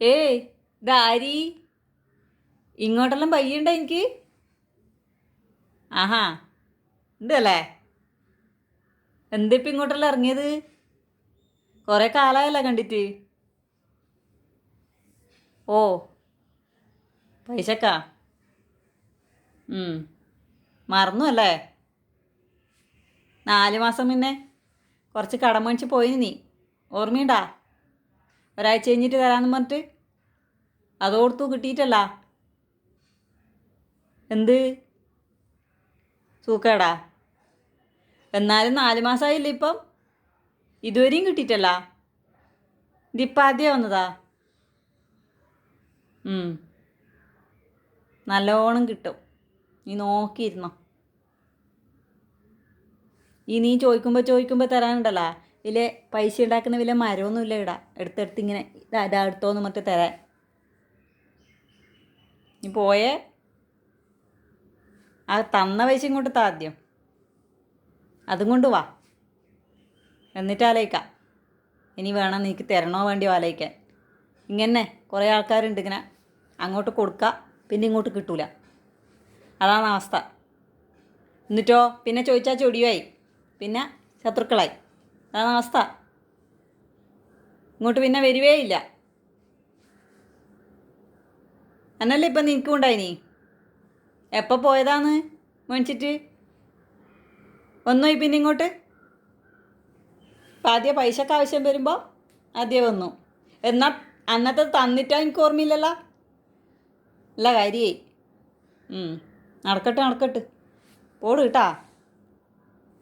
ഏയ് ദാരി ഇങ്ങോട്ടെല്ലാം പയ്യണ്ട എനിക്ക്? ആഹാ ഉണ്ടല്ലേ? എന്തിപ്പം ഇങ്ങോട്ടെല്ലാം ഇറങ്ങിയത്? കുറേ കാലമായല്ലോ കണ്ടിട്ട്. ഓ പൈസക്കാ. മറന്നു അല്ലേ? നാല് മാസം മുന്നേ കുറച്ച് കടം മേടിച്ച് പോയി നീ. ഓർമ്മയുണ്ടാ? ഒരാഴ്ച കഴിഞ്ഞിട്ട് തരാമെന്ന് പറഞ്ഞിട്ട്? അതോർത്തു കിട്ടിയിട്ടല്ല. എന്ത്? സൂക്കേടാ. എന്നാലും നാല് മാസമായില്ല ഇപ്പം? ഇതുവരെയും കിട്ടിയിട്ടല്ല. ഇതിപ്പം ആദ്യം വന്നതാ. നല്ലോണം കിട്ടും. നീ നോക്കിയിരുന്നോ. ഈ നീ ചോദിക്കുമ്പോൾ ചോദിക്കുമ്പോൾ തരാനുണ്ടല്ലോ. ഇതിലെ പൈസ ഉണ്ടാക്കുന്ന വില മരമൊന്നുമില്ല ഇടാ എടുത്തെടുത്ത് ഇങ്ങനെ ഇതാ ഇതാ എടുത്തോന്ന് മറ്റേ തരാൻ. നീ പോയേ. ആ തന്ന പൈസ ഇങ്ങോട്ട് താ ആദ്യം. അതും കൊണ്ട് വാ. എന്നിട്ട് ആലോചിക്കാം. ഇനി വേണം നിനക്ക് തരണോ വേണ്ടിയോ ആലോചിക്കാൻ. ഇങ്ങനെ കുറേ ആൾക്കാരുണ്ട് ഇങ്ങനെ അങ്ങോട്ട് കൊടുക്കുക പിന്നെ ഇങ്ങോട്ട് കിട്ടൂല. അതാണ് അവസ്ഥ. എന്നിട്ടോ പിന്നെ ചോദിച്ചാൽ ചൊടിയായി പിന്നെ ശത്രുക്കളായി. അതാണ് അവസ്ഥ. ഇങ്ങോട്ട് പിന്നെ വരുവേ ഇല്ല. എന്നല്ലേ ഇപ്പം നിനക്കും ഉണ്ടായിനി? എപ്പോൾ പോയതാന്ന് മേടിച്ചിട്ട്? വന്നോയി പിന്നെ ഇങ്ങോട്ട്? അപ്പം ആദ്യം പൈസക്ക് ആവശ്യം വരുമ്പോൾ ആദ്യം വന്നു. എന്നാൽ അന്നത്തെ തന്നിട്ടാ എനിക്ക് ഓർമ്മയില്ലല്ലോ? അല്ല കാര്യേ നടക്കട്ടെ നടക്കട്ടെ. പോട് കേട്ടാ.